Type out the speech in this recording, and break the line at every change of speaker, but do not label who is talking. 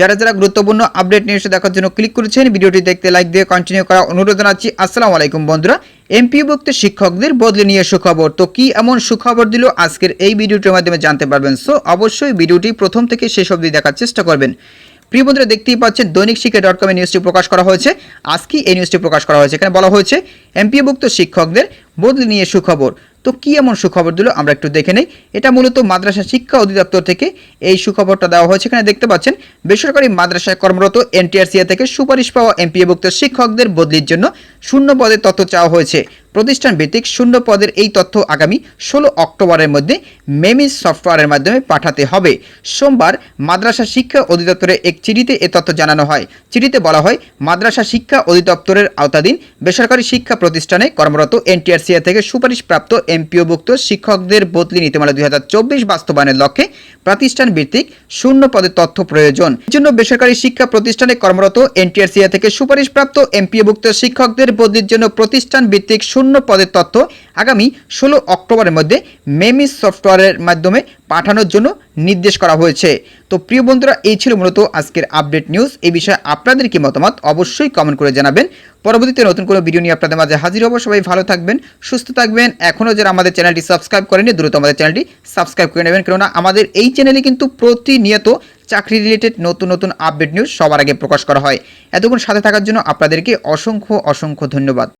যারা যারা গুরুত্বপূর্ণ আপডেট নিউজ দেখার জন্য ক্লিক করেছেন, ভিডিওটি দেখতে লাইক দিয়ে কন্টিনিউ করা অনুরোধ জানাচ্ছি। আসসালামু আলাইকুম বন্ধুরা এমপিওভুক্ত শিক্ষকদের বদলে নিয়ে সুখবর। তো কি এমন সুখবর দিল? আজকের এই ভিডিওটির মাধ্যমে জানতে পারবেন। সো অবশ্যই ভিডিওটি প্রথম থেকে শেষ অবধি দেখার চেষ্টা করবেন। প্রিয় বন্ধুরা, দেখতেই পাচ্ছেন দৈনিক শিক্ষা ডট কমে নিউজটি প্রকাশ করা হয়েছে। আজকেই এই নিউজটি প্রকাশ করা হয়েছে। এখানে বলা হয়েছে এমপিওভুক্ত শিক্ষকদের বদলে নিয়ে সুখবর। তো কি এমন সুখবর দিল আমরা একটু দেখে নেই। এটা মূলত মাদ্রাসা শিক্ষা অধিদপ্তর থেকে এই সুখবরটা দেওয়া হয়েছে। এখানে দেখতে পাচ্ছেন, বেসরকারি মাদ্রাসায় কর্মরত এনটিআরসিএ থেকে সুপারিশ পাওয়া এমপিএভুক্ত শিক্ষকদের বদলির জন্য শূন্য পদে তথ্য চাওয়া হয়েছে। প্রতিষ্ঠান ভিত্তিক শূন্য পদের এই তথ্য আগামী ষোলো অক্টোবরের মধ্যে মেমিস সফটওয়্যারের মাধ্যমে পাঠাতে হবে। সোমবার মাদ্রাসা শিক্ষা অধিদপ্তরে এক চিঠিতে এ তথ্য জানানো হয়। চিঠিতে বলা হয়, মাদ্রাসা শিক্ষা অধিদপ্তরের আওতাধীন বেসরকারি শিক্ষা প্রতিষ্ঠানে কর্মরত এনটিআরসিএ থেকে সুপারিশপ্রাপ্ত এমপিওভুক্ত শিক্ষকদের বদলি নীতিমালা দুই হাজার চব্বিশ বাস্তবায়নের লক্ষ্যে প্রতিষ্ঠান ভিত্তিক শূন্য পদের তথ্য প্রয়োজন। জন্য বেসরকারি শিক্ষা প্রতিষ্ঠানে কর্মরত এনটিআরসিএ থেকে সুপারিশপ্রাপ্ত এমপিওভুক্ত শিক্ষকদের বদলির জন্য প্রতিষ্ঠান ভিত্তিক শূন্য পদের তথ্য আগামী ষোলো অক্টোবরের মধ্যে মেমিস সফটওয়্যারের মাধ্যমে পাঠানোর জন্য নির্দেশ করা হয়েছে। তো প্রিয় বন্ধুরা, এই ছিল মূলত আজকের আপডেট নিউজ। এই বিষয়ে আপনাদের কি মতামত অবশ্যই কমেন্ট করে জানাবেন। পরবর্তীতে নতুন কোনো ভিডিও নিয়ে আপনাদের মাঝে হাজির হব। সবাই ভালো থাকবেন, সুস্থ থাকবেন। এখনও যারা আমাদের চ্যানেলটি সাবস্ক্রাইব করেনি দ্রুত আমাদের চ্যানেলটি সাবস্ক্রাইব করে নেবেন। কেননা আমাদের এই চ্যানেলে কিন্তু প্রতিনিয়ত চাকরি রিলেটেড নতুন নতুন আপডেট নিউজ সবার আগে প্রকাশ করা হয়। এতক্ষণ সাথে থাকার জন্য আপনাদেরকে অসংখ্য অসংখ্য ধন্যবাদ।